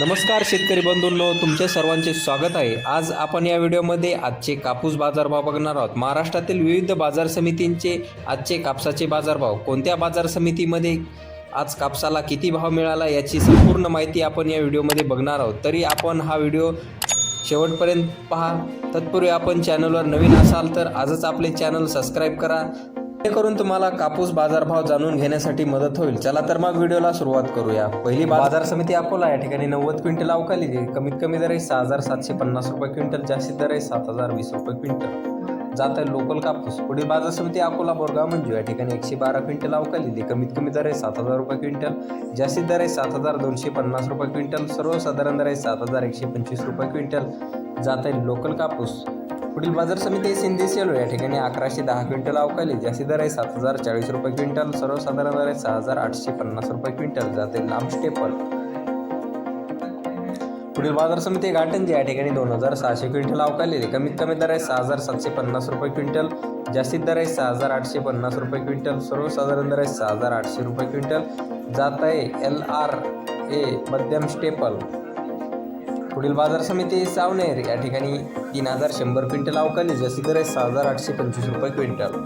नमस्कार शेतकरी बंधूंनो तुमचे सर्वांचे स्वागत आहे. आज आपण या व्हिडिओमध्ये आजचे कापूस बाजारभाव बघणार आहोत. महाराष्ट्रातील विविध बाजार समितींचे आजचे कापसाचे बाजारभाव. कोणत्या बाजार समितीमध्ये आज कापसाला किती भाव मिळाला याची संपूर्ण माहिती आपण या व्हिडिओमध्ये बघणार आहोत. तरी आपण हा व्हिडिओ शेवटपर्यंत पहा. तत्पूर्वी आपण चॅनलवर नवीन असाल तर आजच आपले चॅनल सबस्क्राईब करा. करून तुम्हाला कापूस बाजारभाव जाणून घेण्यासाठी मदत होईल. चला तर मग व्हिडिओला सुरुवात करूया. पहिली बाजार समिती अकोला या ठिकाणी नव्वद क्विंटल अवकाली कमीत कमी दर आहे सहा हजार सातशे पन्नास रुपये क्विंटल जास्तीत दर आहे सात हजार वीस रुपये क्विंटल. जात आहे लोकल कापूस. पुढील बाजार समिती अकोला बोरगाव मंजू या ठिकाणी एकशे बारा क्विंटल अवकाली कमीत कमी दर आहे सात हजार रुपये क्विंटल जास्तीत दर आहे सात हजार दोनशे पन्नास रुपये क्विंटल सर्वसाधारण दर आहे सात हजार एकशे पंचवीस रुपये क्विंटल. जात आहे लोकल कापूस. पुढील बाजार समिती सिंधी सेलू या ठिकाणी अकराशे दहा क्विंटल अवकाली जास्ती दर आहे. सात हजार चाळीस रुपये क्विंटल सर्वसाधारण दर आहे. सहा हजार आठशे पन्नास रुपये क्विंटल जाते लांब स्टेपल. पुढील बाजार समिती आहे घाटंजी या ठिकाणी दोन हजार सहाशे क्विंटल अवकाली कमीत कमी दर आहे सहा हजार सातशे पन्नास रुपये क्विंटल जास्तीत दर आहे सहा हजार आठशे पन्नास रुपये क्विंटल सर्वसाधारण दर आहे सहा हजार आठशे रुपये क्विंटल. जात आहे एल आर ए मध्यम स्टेपल. पुढील बाजार समिती सावनेर या ठिकाणी तीन हजार शंभर क्विंटल अवकाली जशी दर आहे सहा हजार आठशे पंचवीस रुपये क्विंटल.